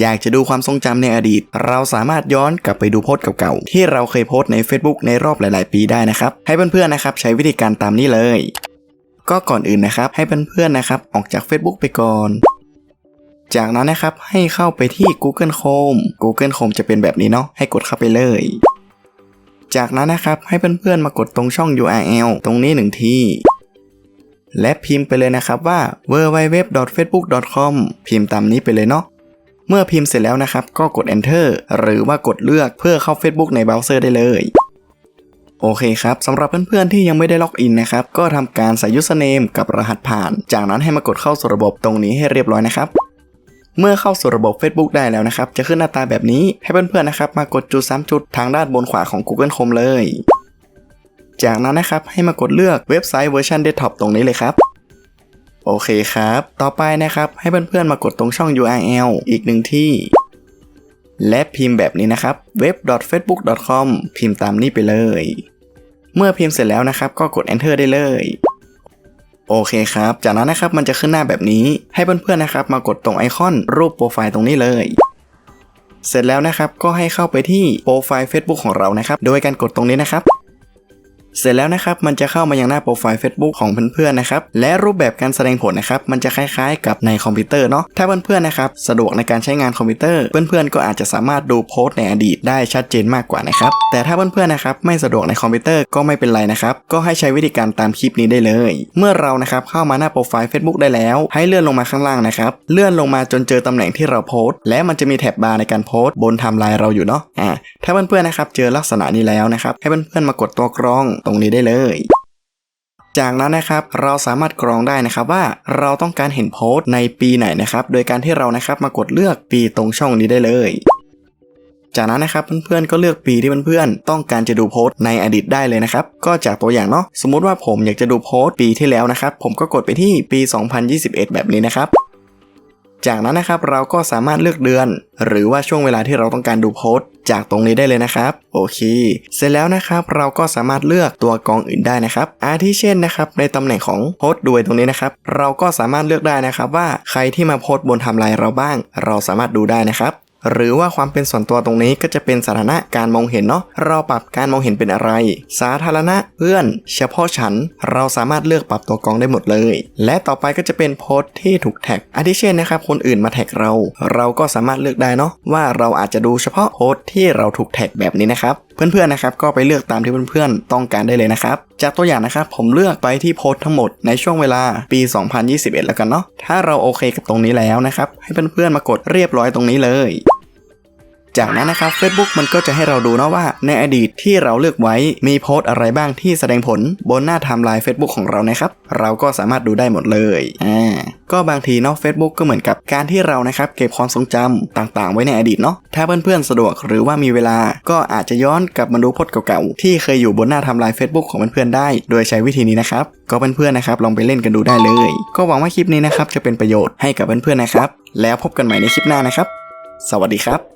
อยากจะดูความทรงจำในอดีต เราสามารถย้อนกลับไปดูโพสต์เก่าๆ ที่เราเคยโพสต์ใน Facebook ในรอบหลายๆ ปีได้นะครับ ให้เพื่อนๆนะครับใช้วิธีการตามนี้เลย ก็ก่อนอื่นนะครับ ให้เพื่อนๆนะครับออกจาก Facebook ไปก่อน จากนั้นนะครับให้เข้าไปที่ Google Chrome Google Chrome จะเป็นแบบนี้เนาะให้กดเข้าไปเลยจากนั้นนะครับให้เพื่อนๆมากดตรงช่อง URL ตรงนี้หนึ่งทีและพิมพ์ไปเลยนะครับว่า www.facebook.com พิมพ์ตามนี้ไปเลยเนาะ เมื่อพิมพ์เสร็จแล้วนะครับ ก็กด enter หรือว่ากดเลือกเพื่อเข้า Facebook ในเบราว์เซอร์ได้เลย โอเคครับสำหรับเพื่อนๆที่ยังไม่ได้ล็อกอินนะครับ ก็ทำการใส่ username กับรหัสผ่าน จากนั้นให้มากดเข้าสู่ระบบตรงนี้ให้เรียบร้อยนะครับเมื่อเข้าสู่ระบบ Facebook ได้แล้วนะครับ จะขึ้นหน้าตาแบบนี้ให้เพื่อนๆนะครับ มากดจุด 3 จุดทางด้านบนขวาของ Google Chrome เลย จากนั้นนะครับให้มากดเลือกเว็บไซต์เวอร์ชันเดสก์ท็อปตรงนี้เลยครับ โอเคครับ ต่อไปนะครับ ให้เพื่อนๆมากดตรงช่อง URL อีกหนึ่งที่ และพิมพ์แบบนี้นะครับ web.facebook.com พิมพ์ตามนี้ไปเลย เมื่อพิมพ์เสร็จแล้วนะครับ ก็กด enter ได้เลย โอเคครับ จากนั้นนะครับมันจะขึ้นหน้าแบบนี้ ให้เพื่อนๆนะครับ มากดตรงไอคอนรูปโปรไฟล์ตรงนี้เลยเสร็จแล้วนะครับก็ให้เข้าไปที่โปรไฟล์ Facebook ของเรานะครับ โดยการกดตรงนี้นะครับ เสร็จแล้วนะครับมันจะเข้ามายังหน้าโปรไฟล์ Facebook ของเพื่อนๆนะครับและรูปแบบการแสดงผลนะครับมันจะคล้ายๆ กับในคอมพิวเตอร์เนาะถ้าเพื่อนๆนะครับสะดวกในการใช้งานคอมพิวเตอร์ เพื่อนๆก็อาจจะสามารถดูโพสต์ในอดีตได้ชัดเจนมากกว่านะครับแต่ถ้าเพื่อนๆนะครับไม่สะดวกในคอมพิวเตอร์ก็ไม่เป็นไรนะครับก็ให้ใช้วิธีการตามคลิปนี้ได้เลย เมื่อเรานะครับเข้ามาหน้าโปรไฟล์ Facebook ได้แล้ว ให้เลื่อนลงมาข้างล่างนะครับเลื่อนลงมาจนเจอตำแหน่งที่เราโพสต์และมันจะมีแถบบาร์ในการโพสต์บนไทม์ไลน์เราอยู่เนาะอ่าถ้าเพื่อนๆนะครับเจอลักษณะนี้แล้วนะครับให้เพื่อนๆมากดตัวกรองตรงนี้ได้เลย จากนั้นนะครับเราสามารถกรองได้นะครับว่าเราต้องการเห็นโพสต์ในปีไหนนะครับ โดยการที่เรานะครับมากดเลือกปีตรงช่องนี้ได้เลย จากนั้นนะครับเพื่อนๆก็เลือกปีที่เพื่อนๆต้องการจะดูโพสต์ในอดีตได้เลยนะครับ ก็จากตัวอย่างเนาะสมมุติว่าผมอยากจะดูโพสต์ปีที่แล้วนะครับ ผมก็กดไปที่ปี 2021 แบบนี้นะครับ จากนั้นนะครับเราก็สามารถเลือกเดือน หรือว่าช่วงเวลาที่เราต้องการดูโพสต์ จากตรงนี้ได้เลยนะครับ โอเค เสร็จแล้วนะครับเราก็สามารถเลือกตัวกองอื่นได้นะครับ อาทิเช่นนะครับในตำแหน่งของโพสต์ด้วยตรงนี้นะครับ เราก็สามารถเลือกได้นะครับว่าใครที่มาโพสต์บนทำลายเราบ้าง เราสามารถดูได้นะครับ หรือว่าความเป็นส่วนตัวตรงนี้ก็จะเป็นสถานะการมองเห็นเนาะเราปรับการมองเห็นเป็นอะไร สาธารณะเพื่อน เฉพาะฉัน เราสามารถเลือกปรับตัวกรองได้หมดเลย และต่อไปก็จะเป็นโพสต์ที่ถูกแท็กอาทิเช่นนะครับคนอื่นมาแท็กเรา เราก็สามารถเลือกได้เนาะว่าเราอาจจะดูเฉพาะโพสต์ที่เราถูกแท็กแบบนี้นะครับเพื่อนๆนะครับก็ไปเลือกตามที่เพื่อนๆต้องการได้เลยนะครับจากตัวอย่างนะครับผมเลือกไปที่โพสต์ทั้งหมดในช่วงเวลาปี 2021 แล้วกันเนาะถ้าเราโอเคกับตรงนี้แล้วนะครับให้เพื่อนๆมากดเรียบร้อยตรงนี้เลย จากนั้นนะครับ Facebook มันก็จะให้เราดูนะว่า ในอดีตที่เราเลือกไว้มีโพสต์อะไรบ้างที่แสดงผลบนหน้าไทม์ไลน์ Facebook ของเรานะครับ เราก็สามารถดูได้หมดเลยอ่าก็บางทีเนาะ Facebook ก็เหมือนกับการที่เรานะครับเก็บความทรงจำต่างๆ ไว้ในอดีตเนาะถ้าเพื่อนๆสะดวกหรือว่ามีเวลาก็อาจจะย้อนกลับมาดูโพสต์เก่าๆที่เคยอยู่บนหน้าไทม์ไลน์ Facebook ของเพื่อนๆได้ โดยใช้วิธีนี้นะครับ ก็เพื่อนๆนะครับลองไปเล่นกันดูได้เลย ก็หวังว่าคลิปนี้นะครับจะเป็นประโยชน์ให้กับเพื่อนๆนะครับ แล้วพบกันใหม่ในคลิปหน้านะครับ สวัสดีครับ